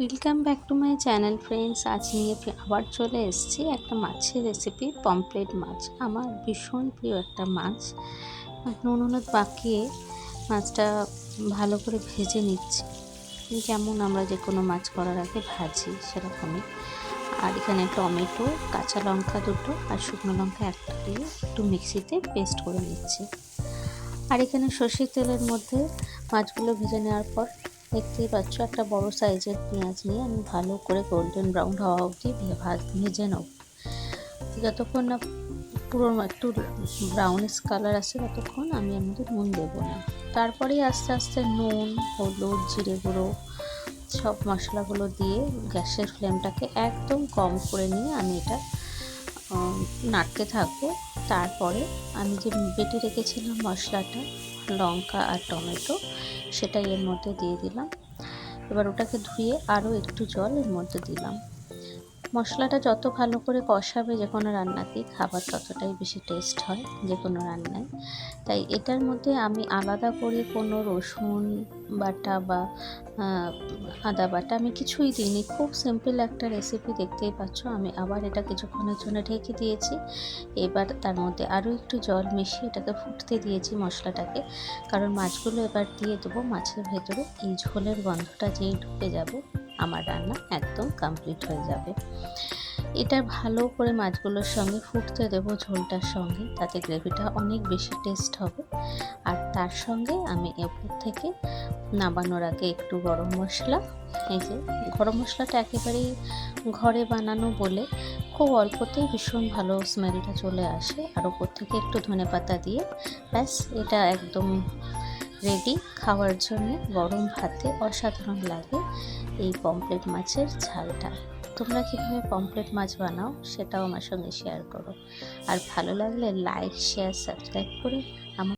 Welcome back to my channel friends আজ নিয়ে আবার চলে এসেছি একটা মাছের রেসিপি পমপ্লেট মাছ। আমার ভীষণ প্রিয় একটা মাছ। নুন, হলুদ পাকিয়ে মাছটা ভালো করে ভেজে নিচ্ছি। যেমন আমরা যে কোনো মাছ করার আগে ভাজি সেরকমই। আর এখানে টমেটো, কাঁচা লঙ্কা দুটো আর শুকনো লঙ্কা একটা দিয়ে একটু মিক্সিতে পেস্ট করে নিচ্ছি। আর এখানে সর্ষের তেলের মধ্যে মাছগুলো ভেজে নেওয়ার পর দেখতেই পাচ্ছ, একটা বড় সাইজের পেঁয়াজ নিয়ে আমি ভালো করে গোল্ডেন ব্রাউন হওয়া অবধি ভাজ নেব। যতক্ষণ না পুরো একটু ব্রাউনিশ কালার আসে, ততক্ষণ আমি মধ্যে নুন দেবো না। তারপরেই আস্তে আস্তে নুন, হলুদ, জিরে গুঁড়ো সব মশলাগুলো দিয়ে গ্যাসের ফ্লেমটাকে একদম কম করে নিয়ে আমি এটা নাড়তে থাকব। তারপরে আমি যে বেটে রেখেছিলাম মশলাটা লঙ্কা আর টমেটো সেটাই এর মধ্যে দিয়ে দিলাম। এবার ওটাকে ধুয়ে আরও একটু জল এর মধ্যে দিলাম। মশলাটা যত ভালো করে কষাবে যে কোনো রান্নাতেই খাবার ততটাই বেশি টেস্ট হয় যে কোনো রান্নায়। তাই এটার মধ্যে আমি আলাদা করে কোনো রসুন বাটা বা আদা বাটা আমি কিছুই দিইনি। খুব সিম্পল একটা রেসিপি দেখতেই পাচ্ছ। আমি আবার এটা কিছুক্ষণের জন্য ঢেকে দিয়েছি। এবার তার মধ্যে আরও একটু জল মিশিয়ে এটাকে ফুটতে দিয়েছি মশলাটাকে। কারণ মাছগুলো এবার দিয়ে দেবো মাছের ভেতরে। এই ঝোলের গন্ধটা যেই ঢুকে যাবে আমার রান্না একদম কমপ্লিট হয়ে যাবে। এটা ভালো করে মাছগুলোর সঙ্গে ফুটতে দেবো ঝোলটার সঙ্গে, তাতে গ্রেভিটা অনেক বেশি টেস্ট হবে। আর তার সঙ্গে আমি এরপর থেকে নামানোর আগে একটু গরম মশলা, এই যে গরম মশলাটা একেবারেই ঘরে বানানো বলে খুব অল্পতেই ভীষণ ভালো স্মেলটা চলে আসে। আর ওপর থেকে একটু ধনে পাতা দিয়ে ব্যাস, এটা একদম রেডি খাওয়ার জন্য গরম ভাতে অসাধারণ লাগে এই পমপ্লেট মাছের ঝালটা। তোমরা কীভাবে পমপ্লেট মাছ বানাও সেটাও আমার সঙ্গে শেয়ার করো। আর ভালো লাগলে লাইক শেয়ার সাবস্ক্রাইব করে আমার